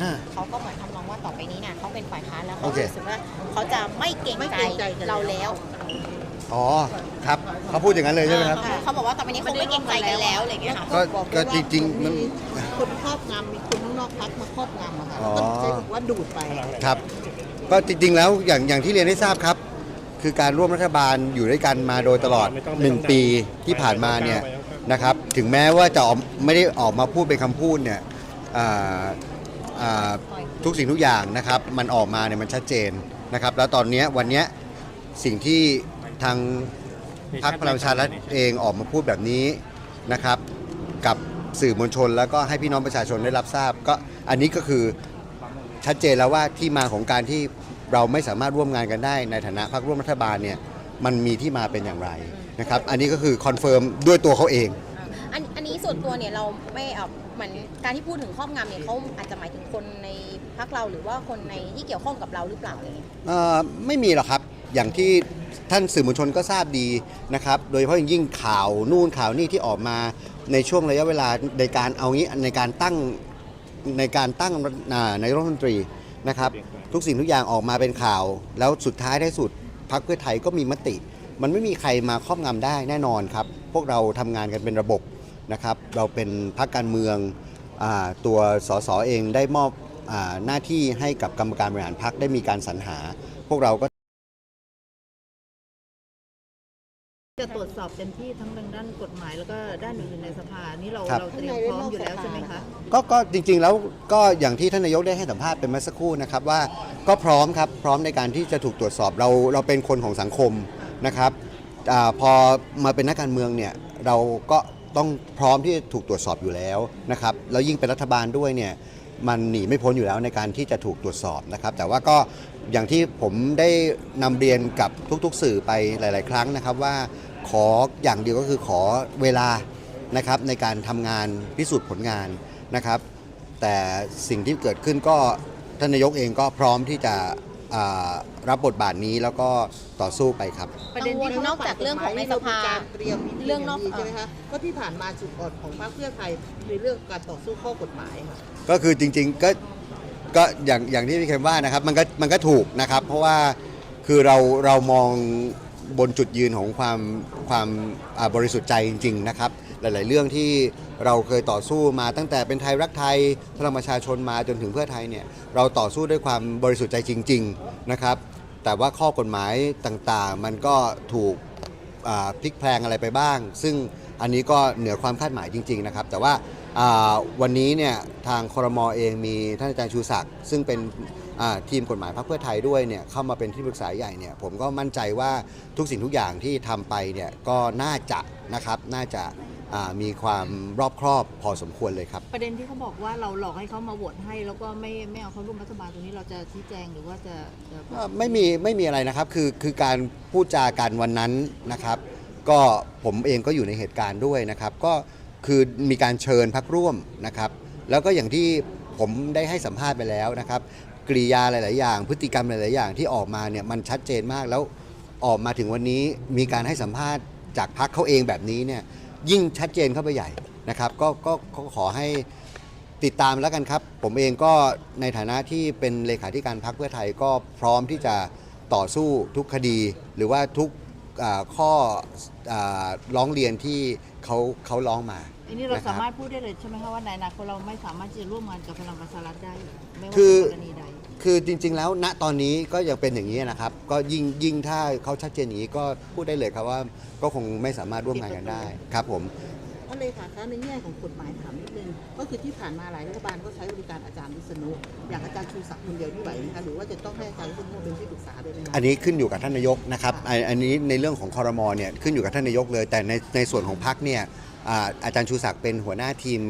อ่าเขาก็เหมือนทำนองว่าต่อไปนี้เนี่ยเขาเป็นฝ่ายค้านแล้วโอเขาเค รู้สึกว่าเขาจะไม่เกรงไม่ใจเกรงใจกันแล้วเราแล้วอ๋อครับเขาพูดอย่างนั้นเลยใช่ไหมครับ อ่าเขาบอกว่าต่อไปนี้เขาไม่เกรงใจกันแล้วอะไรอย่างเงี้ยค่ะ ก็บอกก็ว่าจริงๆมันคนครอบงำมีคนข้างนอกพักมาครอบงำอะค่ะอ๋อก็ใช้คำว่าดูดไป ครับก็จริงๆแล้วอย่างอย่างที่เรียนได้ทราบครับ คือการร่วมรัฐบาลอยู่ด้วยกันมาโดยตลอด 1 ปีที่ผ่านมาเนี่ยนะครับ ถึงแม้ว่าจะออกไม่ได้ออกมาพูดเป็นคำพูดเนี่ยอ่า อ่าทุกสิ่งทุกอย่างนะครับ มันออกมาเนี่ยมันชัดเจนนะครับ แล้วตอนเนี้ยวันเนี้ยสิ่งที่ทางพรรคพลังประชารัฐเองออกมาพูดแบบนี้นะครับ กับสื่อมวลชน แล้วก็ให้พี่น้องประชาชนได้รับทราบ ก็อันนี้ก็คือชัดเจนแล้วว่าที่มาของการที่เราไม่สามารถร่วมงานกันได้ในฐานะพรรคร่วมรัฐบาลเนี่ยมันมีที่มาเป็นอย่างไรนะครับ อันนี้ก็คือคอนเฟิร์มด้วยตัวเขาเอง อันอันนี้ส่วนตัวเนี่ยเราไม่เอ่อ เหมือนการที่พูดถึงครอบงำเนี่ยเขาอาจจะหมายถึงคนในพรรคเราหรือว่าคนในที่เกี่ยวข้องกับเราหรือเปล่าอะไรเงี้ยเอ่อไม่มีหรอกครับอย่างที่ท่านสื่อมวลชนก็ทราบดีนะครับ โดยเฉพาะอย่างยิ่งข่าวนู่นข่าวนี่ที่ออกมาในช่วงระยะเวลาในการเอางี้ในการตั้งในการตั้งอ่านรัฐมนตรีนะครับ ทุกสิ่งทุกอย่างออกมาเป็นข่าว แล้วสุดท้ายได้สุดพรรคเพื่อไทยก็มีมติ มันไม่มีใครมาครอบงำได้แน่นอนครับ พวกเราทำงานกันเป็นระบบ นะครับเราเป็นพรรคการเมืองอาตัวสสเองได้มอบอาหน้าที่ให้กับกรรมการบริหารพรรคได้มีการสรรหา พวกเราก็จะตรวจสอบเต็มที่ทั้งทางด้านกฎหมายแล้วก็ด้านอื่นๆในสภานี่เราครับเราเตรียมพร้อมอยู่แล้วใช่ไหมคะก็ก็จริงๆแล้วก็อย่างที่ท่านนายกได้ให้สัมภาษณ์เป็นเมื่อสักครู่นะครับว่าก็พร้อมครับพร้อมในการที่จะถูกตรวจสอบเราเราเป็นคนของสังคมนะครับอาพอมาเป็นนักการเมืองเนี่ยเราก็ ต้องพร้อมที่จะถูกตรวจสอบอยู่แล้วนะครับแล้วยิ่งเป็นรัฐบาลด้วยเนี่ยมันหนีไม่พ้นอยู่แล้วในการที่จะถูกตรวจสอบนะครับ แต่ว่าก็อย่างที่ผมได้นำเรียนกับทุกๆ สื่อไปหลาย ๆ ครั้งนะครับว่าขออย่างเดียวก็คือขอเวลานะครับในการทำงานพิสูจน์ผลงานนะครับ แต่สิ่งที่เกิดขึ้นก็ท่านนายกเองก็พร้อมที่จะ อ่ารับบทบาทนี้แล้วก็ต่อสู้ไปครับ ประเด็นที่กังวลนอกจากเรื่องของในสภาเรมีการเตรียมวิธีเรื่องนอก ย่าใช่ไหมคะก็ที่ผ่านมาจุดอ่อนของพรรคเพื่อไทยในเรื่องการต่อสู้ข้อกฎหมายค่ะก็คือจริงๆก็ก็อย่างอย่างที่พี่เคมว่านะครับมันก็มันก็ถูกนะครับ เพราะว่าคือเราเรามอง บนจุดยืนของความความบริสุทธิ์ใจจริง ๆ นะครับ หลาย ๆ เรื่องที่เราเคยต่อสู้มาตั้งแต่เป็นไทยรักไทยพลังประชาชนมาจนถึงเพื่อไทยเนี่ยเราต่อสู้ด้วยความบริสุทธิ์ใจจริง ๆ นะครับ แต่ว่าข้อกฎหมายต่างๆ มันก็ถูกพลิกแพลงอะไรไปบ้าง ซึ่งอันนี้ก็เหนือความคาดหมายจริง ๆ นะครับ แต่ว่าวันนี้เนี่ยทางครมอเองมีท่านอาจารย์ชูศักดิ์ซึ่งเป็น ทีมกฎหมายพรรคเพื่อไทยด้วยเนี่ยเข้ามาเป็นที่ปรึกษาใหญ่เนี่ยผมก็มั่นใจว่าทุกสิ่งทุกอย่างที่ทำไปเนี่ยก็น่าจะนะครับน่าจะอ่ามีความรอบครอบพอสมควรเลยครับ ประเด็นที่เขาบอกว่าเราหลอกให้เขามาโหวตให้ แล้วก็ไม่ไม่เอาเขาร่วมรัฐบาลตรงนี้เราจะชี้แจงหรือว่าจะจะก็ไม่มีไม่มีอะไรนะครับคือคือการพูดจากันวันนั้นนะครับ ก็ผมเองก็อยู่ในเหตุการณ์ด้วยนะครับ ก็คือมีการเชิญพักร่วมนะครับ แล้วก็อย่างที่ผมได้ให้สัมภาษณ์ไปแล้วนะครับ กริยาหลาย ๆ อย่าง พฤติกรรมหลาย ๆ อย่างที่ออกมาเนี่ยมันชัดเจนมากแล้วออกมาถึงวันนี้มีการให้สัมภาษณ์จากพักเขาเองแบบนี้เนี่ยยิ่งชัดเจนเข้าไปใหญ่นะครับก็ก็ก็ขอให้ติดตามแล้วกันครับ ผมเองก็ในฐานะที่เป็นเลขาธิการพรรคเพื่อไทยก็พร้อมที่จะต่อสู้ทุกคดี หรือว่าทุก ข้ออาร้องเรียนที่เขาเขาร้องมา อันนี้เรานะครับสามารถพูดได้เลยใช่ไหมคะว่าในอนาคตเราไม่สามารถที่จะร่วมงานกับพลังประชารัฐได้ไม่ว่าคือในกรณีใดคือจริง ๆ แล้วณตอนนี้ก็ยังเป็นอย่างนี้นะครับ ก็ยิ่งยิ่งถ้าเขาชัดเจนอย่างนี้ก็พูดได้เลยครับว่าก็คงไม่สามารถร่วมงานกันได้ครับผม ท่านเลขาคะในแง่ของกฎหมายถามนิดนึงก็คือที่ผ่านมาหลายรัฐบาลก็ใช้บริการอาจารย์วิษณุอย่างอาจารย์ชูศักดิ์คนเดียวที่ไหวไหมคะหรือว่าจะต้องให้อาจารย์วิษณุเป็นที่ปรึกษาด้วยไหมคะอันนี้ขึ้นอยู่กับท่านนายกนะครับอันนี้ในเรื่องของคอรมอเนี่ยขึ้นอยู่กับท่านนายกเลย แต่ในในส่วนของพักเนี่ยอาจารย์ชูศักดิ์เป็นหัวหน้าทีม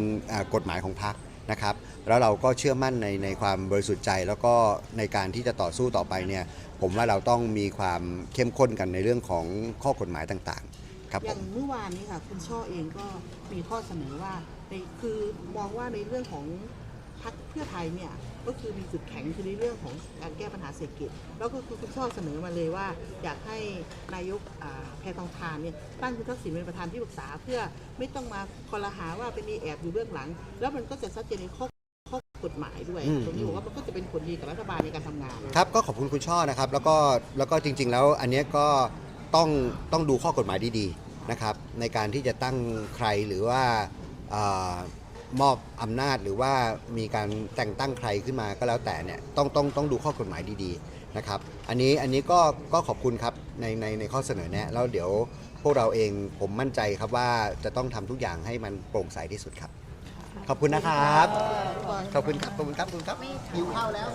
กฎหมายของพักนะครับแล้วเราก็เชื่อมั่นในในความบริสุทธิ์ใจ แล้วก็ในการที่จะต่อสู้ต่อไปเนี่ยผมว่าเราต้องมีความเข้มข้นกันในเรื่องของข้อกฎหมายต่างๆ ครับอผย่าม งเมื่อวานนี้ค่ะ คุณช่อเองก็มีข้อเสนอว่าในคือมองว่าในเรื่องของพรรคเพื่อไทยเนี่ยก็คือมีจุดแข็งคือในเรื่องของการแก้ปัญหาเศรษฐกิจ แล้วก็คือคุณช่อเสนอมาเลยว่า อยากให้นายกอ่าแพทองทานเนี่ยตั้งคุณทักษิณเป็นประธานที่ปรึกษาเพื่อไม่ต้องมาคอรหาว่าเป็นมีแอบอยู่เบื้องหลัง แล้วมันก็จะชัดเจนในข้อข้อกฎหมายด้วยอืม ตรงนี้ผมว่ามันก็จะเป็นผลดีกับรัฐบาลในการทำงาน ครับก็ขอบคุณคุณช่อนะครับ แล้วก็แล้วก็จริง ๆ แล้วอันเนี้ยก็ต้องต้องดูข้อกฎหมายดีๆ นะครับในการที่จะตั้งใครหรือว่าเออมอบอำนาจหรือว่ามีการแต่งตั้งใครขึ้นมาก็แล้วแต่เนี่ยต้องต้องต้องดูข้อกฎหมายดีๆนะครับอันนี้อันนี้ก็ก็ขอบคุณครับในในในข้อเสนอแนะแล้วเดี๋ยวพวกเราเองผมมั่นใจครับว่าจะต้องทำทุกอย่างให้มันโปร่งใสที่สุดครับ ขอบคุณนะครับ ขอบคุณครับขอบคุณครับขอบคุณครับหิวข้าวแล้ว